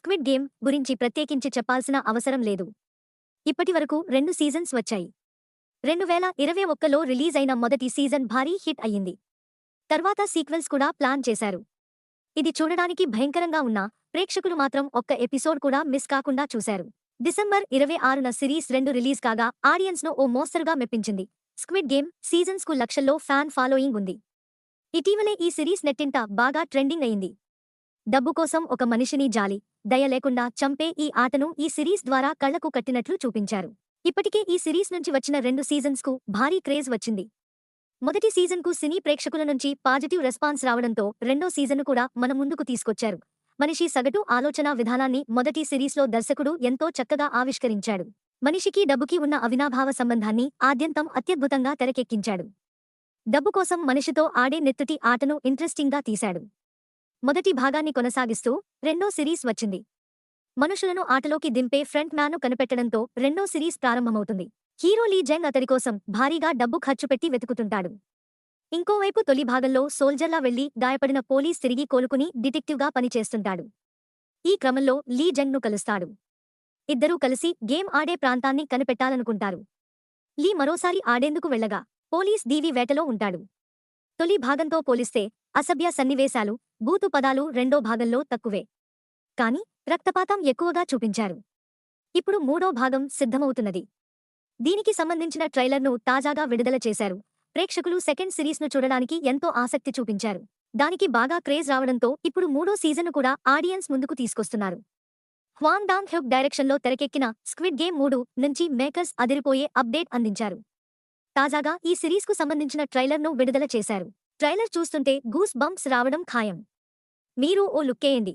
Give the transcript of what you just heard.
Squid game గురించి ప్రత్యేకించి చెప్పాల్సిన అవసరం లేదు. ఇప్పటివరకు రెండు సీజన్స్ వచ్చాయి. రెండు వేల ఇరవై ఒక్కలో రిలీజ్ అయిన మొదటి సీజన్ భారీ హిట్ అయ్యింది. తర్వాత సీక్వెల్స్ కూడా ప్లాన్ చేశారు. ఇది చూడడానికి భయంకరంగా ఉన్నా ప్రేక్షకులు మాత్రం ఒక్క ఎపిసోడ్ కూడా మిస్ కాకుండా చూశారు. డిసెంబర్ ఇరవై ఆరున సిరీస్ రెండు రిలీజ్ కాగా ఆడియన్స్ను ఓ మోస్తరుగా మెప్పించింది. స్క్విడ్ గేమ్ సీజన్స్కు లక్షల్లో ఫ్యాన్ ఫాలోయింగ్ ఉంది. ఇటీవలే ఈ సిరీస్ నెట్టింట బాగా ట్రెండింగ్ అయింది. డబ్బు కోసం ఒక మనిషిని జాలి దయ లేకుండా చంపే ఈ ఆటను ఈ సిరీస్ ద్వారా కళ్ళకు కట్టినట్లు చూపించారు. ఇప్పటికే ఈ సిరీస్ నుంచి వచ్చిన రెండు సీజన్స్కు భారీ క్రేజ్ వచ్చింది. మొదటి సీజన్కు సినీ ప్రేక్షకుల నుంచి పాజిటివ్ రెస్పాన్స్ రావడంతో రెండో సీజన్ కూడా మన ముందుకు తీసుకొచ్చారు. మనిషి సగటు ఆలోచనా విధానాన్ని మొదటి సిరీస్లో దర్శకుడు ఎంతో చక్కగా ఆవిష్కరించాడు. మనిషికి డబ్బుకి ఉన్న అవినాభావ సంబంధాన్ని ఆద్యంతం అత్యద్భుతంగా తెరకెక్కించాడు. డబ్బు కోసం మనిషితో ఆడే నెత్తుటి ఆటను ఇంట్రెస్టింగ్గా తీశాడు. మొదటి భాగాన్ని కొనసాగిస్తూ రెండో సిరీస్ వచ్చింది. మనుషులను ఆటలోకి దింపే ఫ్రంట్ మ్యాన్ను కనిపెట్టడంతో రెండో సిరీస్ ప్రారంభమవుతుంది. హీరో లీ జెంగ్ అతడి కోసం భారీగా డబ్బు ఖర్చు పెట్టి వెతుకుతుంటాడు. ఇంకోవైపు తొలి భాగంలో సోల్జర్లా వెళ్ళి గాయపడిన పోలీస్ తిరిగి కోలుకుని డిటెక్టివ్గా పనిచేస్తుంటాడు. ఈ క్రమంలో లీ జెంగ్ను కలుస్తాడు. ఇద్దరూ కలిసి గేమ్ ఆడే ప్రాంతాన్ని కనిపెట్టాలనుకుంటారు. లీ మరోసారి ఆడేందుకు వెళ్ళగా పోలీస్ దీవి వేటలో ఉంటాడు. తొలి భాగంతో పోలిస్తే అసభ్య సన్నివేశాలు బూతు పదాలు రెండో భాగంలో తక్కువే. కాని రక్తపాతం ఎక్కువగా చూపించారు. ఇప్పుడు మూడో భాగం సిద్ధమవుతున్నది. దీనికి సంబంధించిన ట్రైలర్ను తాజాగా విడుదల చేశారు. ప్రేక్షకులు సెకండ్ సిరీస్ను చూడడానికి ఎంతో ఆసక్తి చూపించారు. దానికి బాగా క్రేజ్ రావడంతో ఇప్పుడు మూడో సీజన్ కూడా ఆడియన్స్ ముందుకు తీసుకొస్తున్నారు. హ్వాంగ్ డాంగ్ హ్యుక్ డైరెక్షన్లో తెరకెక్కిన స్క్విడ్ గేమ్ మూడు నుంచి మేకర్స్ అదిరిపోయే అప్డేట్ అందించారు. తాజాగా ఈ సిరీస్కు సంబంధించిన ట్రైలర్ను విడుదల చేశారు. ట్రైలర్ చూస్తుంటే గూస్ బంప్స్ రావడం ఖాయం. మీరు ఓ లుక్కేయండి.